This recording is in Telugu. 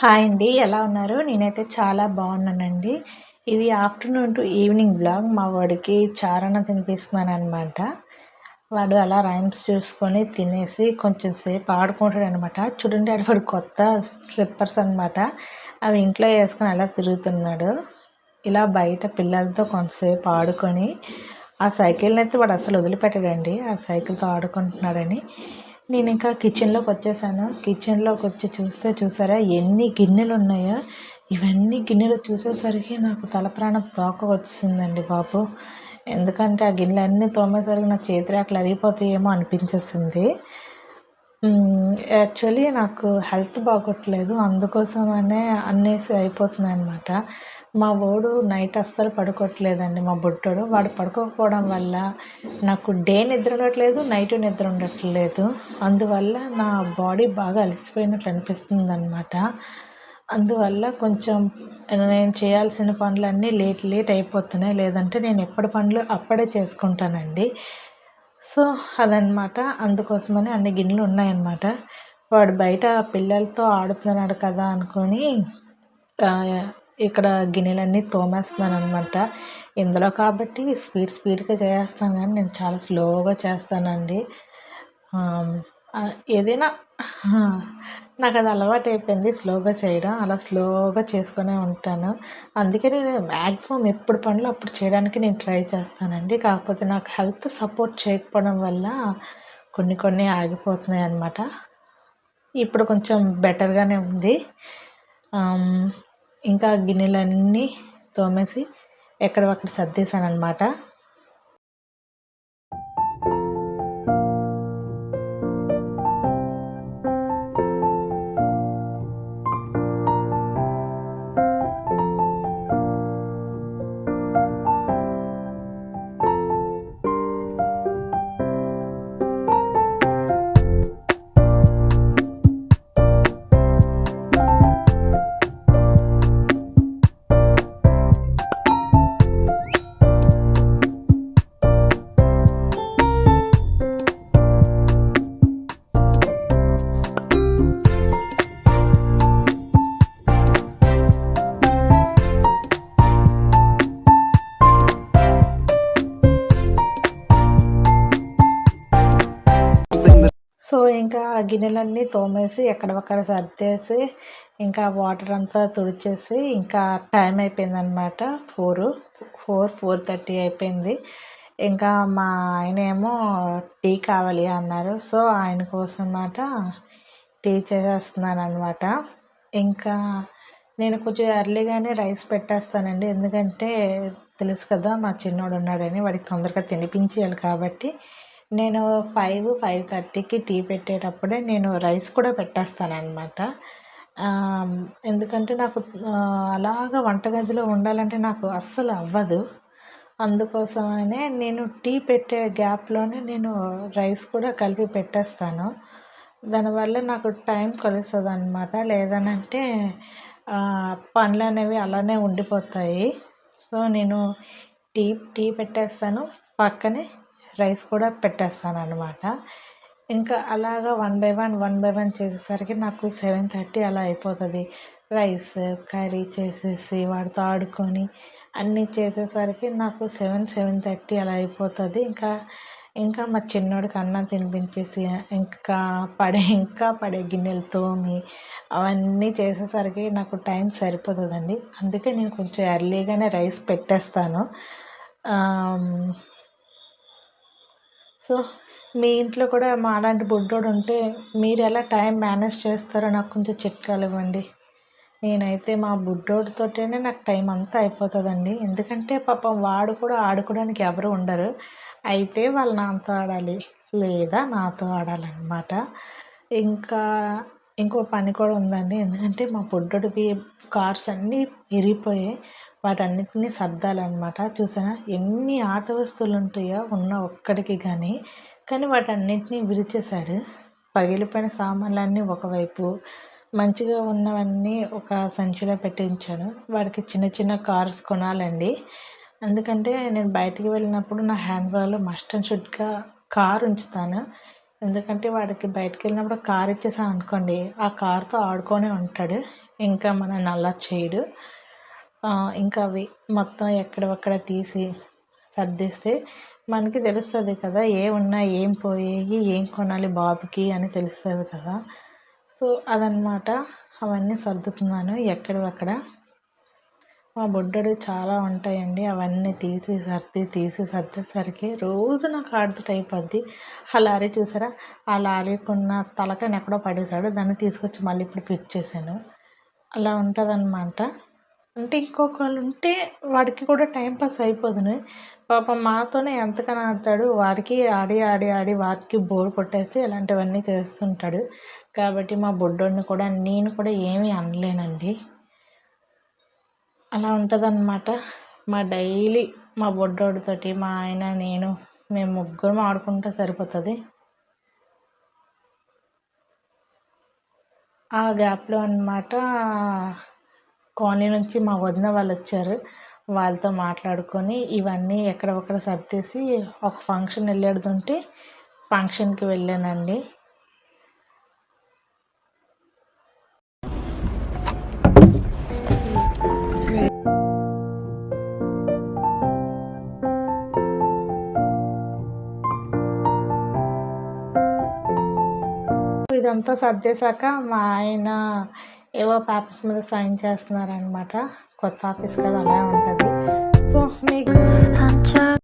హాయ్ అండి ఎలా ఉన్నారు? నేనైతే చాలా బాగున్నానండి. ఇది ఆఫ్టర్నూన్ టు ఈవినింగ్ బ్లాగ్ మా వాడికి చారణ తినిపిస్తున్నాను అనమాట వాడు అలా రైమ్స్ చూసుకొని తినేసి కొంచెం సేపు ఆడుకుంటాడు అనమాట చూడండి ఆడు వాడు కొత్త స్లిప్పర్స్ అనమాట అవి ఇంట్లో వేసుకొని అలా తిరుగుతున్నాడు. ఇలా బయట పిల్లలతో కొంతసేపు ఆడుకొని ఆ సైకిల్ని అయితే వాడు అసలు వదిలిపెట్టాడండి. ఆ సైకిల్తో ఆడుకుంటున్నాడని. నేను ఇంకా కిచెన్లోకి వచ్చేసాను కిచెన్లోకి వచ్చి చూస్తే చూసారా ఎన్ని గిన్నెలు ఉన్నాయో ఇవన్నీ గిన్నెలు చూసేసరికి నాకు తల ప్రాణం తోక వచ్చిందండి బాబు. ఎందుకంటే ఆ గిన్నెలన్నీ తోమేసరికి నా చేతిరేకలు అరిగిపోతాయేమో అనిపించేసింది. యాక్చువల్లీ నాకు హెల్త్ బాగోట్లేదు. అందుకోసమనే అన్నేసి అయిపోతున్నాయి అనమాట మా వాడు నైట్ అస్సలు పడుకోవట్లేదండి మా బుడ్డోడు. వాడు పడుకోకపోవడం వల్ల నాకు డే నిద్ర ఉండట్లేదు నైట్ నిద్ర ఉండట్లేదు. అందువల్ల నా బాడీ బాగా అలసిపోయినట్లు అనిపిస్తుంది అనమాట అందువల్ల కొంచెం నేను చేయాల్సిన పనులన్నీ లేట్ లేట్ అయిపోతున్నాయి. లేదంటే నేను ఎప్పటి పనులు అప్పుడే చేసుకుంటానండి. సో అదనమాట. అందుకోసమని అన్ని గిన్నెలు ఉన్నాయన్నమాట. వాడు బయట పిల్లలతో ఆడుతున్నాడు కదా అనుకొని ఇక్కడ గిన్నెలన్నీ తోమేస్తున్నాను అనమాట ఇందులో కాబట్టి స్పీడ్ స్పీడ్గా చేస్తాను కానీ నేను చాలా స్లోగా చేస్తానండి. ఏదైనా నాకు అది అలవాటు అయిపోయింది స్లోగా చేయడం అలా స్లోగా చేసుకునే ఉంటాను. అందుకే నేను మ్యాక్సిమం ఎప్పుడు పనులు అప్పుడు చేయడానికి నేను ట్రై చేస్తానండి. కాకపోతే నాకు హెల్త్ సపోర్ట్ చేయకపోవడం వల్ల కొన్ని కొన్ని ఆగిపోతున్నాయి అన్నమాట. ఇప్పుడు కొంచెం బెటర్గానే ఉంది. ఇంకా గిన్నెలన్నీ తోమేసి ఎక్కడవక్కడ సర్దేశాను అనమాట సో ఇంకా గిన్నెలన్నీ తోమేసి ఎక్కడొక్కడ సర్దేసి ఇంకా వాటర్ అంతా తుడిచేసి ఇంకా టైం అయిపోయిందనమాట ఫోర్ ఫోర్ ఫోర్ థర్టీ అయిపోయింది. ఇంకా మా ఆయన ఏమో టీ కావాలి అన్నారు. సో ఆయన కోసం అన్నమాట టీ చేసేస్తున్నాను అనమాట ఇంకా నేను కొంచెం ఎర్లీగానే రైస్ పెట్టేస్తానండి. ఎందుకంటే తెలుసు కదా మా చిన్నోడు ఉన్నాడని వాడికి తొందరగా తినిపించేయాలి కాబట్టి నేను ఫైవ్ ఫైవ్ థర్టీకి టీ పెట్టేటప్పుడే నేను రైస్ కూడా పెట్టేస్తానన్నమాట. ఎందుకంటే నాకు అలాగా వంటగదిలో ఉండాలంటే నాకు అస్సలు అవ్వదు. అందుకోసమనే నేను టీ పెట్టే గ్యాప్లోనే నేను రైస్ కూడా కలిపి పెట్టేస్తాను. దానివల్ల నాకు టైం కలుస్తుంది అనమాట లేదనంటే పనులు అనేవి అలానే ఉండిపోతాయి. సో నేను టీ టీ పెట్టేస్తాను. పక్కనే రైస్ కూడా పెట్టేస్తాను అనమాట ఇంకా అలాగా one by one one by one చేసేసరికి నాకు సెవెన్ థర్టీ అలా అయిపోతుంది. రైస్ కర్రీ చేసేసి వాడితో ఆడుకొని అన్నీ చేసేసరికి నాకు సెవెన్ సెవెన్ థర్టీ అలా అయిపోతుంది. ఇంకా ఇంకా మా చిన్నోడికి అన్నం తినిపించేసి ఇంకా పడే ఇంకా పడే గిన్నెలు తోమి అవన్నీ చేసేసరికి నాకు టైం సరిపోతుందండి. అందుకే నేను కొంచెం ఎర్లీగానే రైస్ పెట్టేస్తాను. సో మీ ఇంట్లో కూడా మా అలాంటి బుడ్డోడు ఉంటే మీరు ఎలా టైం మేనేజ్ చేస్తారో నాకు కొంచెం చిట్కాలు ఇవ్వండి నేనైతే మా బుడ్డోడితోటేనే నాకు టైం అంతా అయిపోతుందండి. ఎందుకంటే పాపం వాడు కూడా ఆడుకోవడానికి ఎవరు ఉండరు. అయితే వాళ్ళు నాతో ఆడాలి లేదా నాతో ఆడాలన్నమాట. ఇంకా ఇంకో పని కూడా ఉందండి. ఎందుకంటే మా బుడ్డోడికి కార్స్ అన్నీ విరిగిపోయాయి వాటన్నిటిని సర్దాలన్నమాట. చూసారా? ఎన్ని ఆట వస్తువులు ఉంటాయో ఉన్న ఒక్కడికి కానీ కానీ వాటన్నిటిని విరిచేశాడు. పగిలిపోయిన సామాన్లన్నీ ఒకవైపు మంచిగా ఉన్నవన్నీ ఒక సంచిలో పెట్టించాను వాడికి చిన్న చిన్న కార్స్ కొనాలండి. ఎందుకంటే నేను బయటికి వెళ్ళినప్పుడు నా హ్యాండ్ బ్యాగ్లో మస్ట్ అండ్ షుడ్గా కార్ ఉంచుతాను ఎందుకంటే వాడికి బయటికి వెళ్ళినప్పుడు కార్ ఇచ్చేసాం అనుకోండి ఆ కార్తో ఆడుకొనే ఉంటాడు. ఇంకా మనల్ని నల్లా చేయడు ఇంకా అవి మొత్తం ఎక్కడవక్కడ తీసి సర్దిస్తే మనకి తెలుస్తుంది కదా ఏ ఉన్నా ఏం పోయాయి ఏం కొనాలి బాబుకి అని తెలుస్తుంది కదా. సో అదనమాట అవన్నీ సర్దుతున్నాను ఎక్కడవక్కడ మా బుడ్డడు చాలా ఉంటాయండి అవన్నీ తీసి సర్ది తీసి సర్దేసరికి రోజు నాకు ఆడుతూ అయిపోద్ది ఆ లారీ చూసారా? ఆ లారీకున్న తలకాయని ఎక్కడో పడేశాడు. దాన్ని తీసుకొచ్చి మళ్ళీ ఇప్పుడు పిక్ చేశాను. అలా ఉంటుంది అంటే ఇంకొకళ్ళు ఉంటే వాడికి కూడా టైం పాస్ అయిపోదును. పాపం మాతోనే ఎంతకని ఆడతాడు. వాడికి ఆడి ఆడి ఆడి వాడికి బోర్ కొట్టేసి ఇలాంటివన్నీ చేస్తుంటాడు. కాబట్టి మా బుడ్డోడిని కూడా నేను కూడా ఏమీ అనలేనండి. అలా ఉంటుందన్నమాట. మా డైలీ మా బొడ్డోడితోటి మా ఆయన నేను మేము ముగ్గురం ఆడుకుంటే సరిపోతుంది. ఆ గ్యాప్లో అన్నమాట కాలనీ నుంచి మా వదిన వాళ్ళు వచ్చారు వాళ్ళతో మాట్లాడుకొని ఇవన్నీ ఎక్కడ ఒక్కడ సర్దేసి ఒక ఫంక్షన్ వెళ్ళేడుతుంటే ఫంక్షన్కి వెళ్ళానండి. ఇదంతా సర్దేశాక మా ఆయన ఏవో పేపర్స్ మీద సైన్ చేస్తున్నారనమాట కొత్త ఆఫీస్ కదా అలా ఉంటుంది. సో మీకు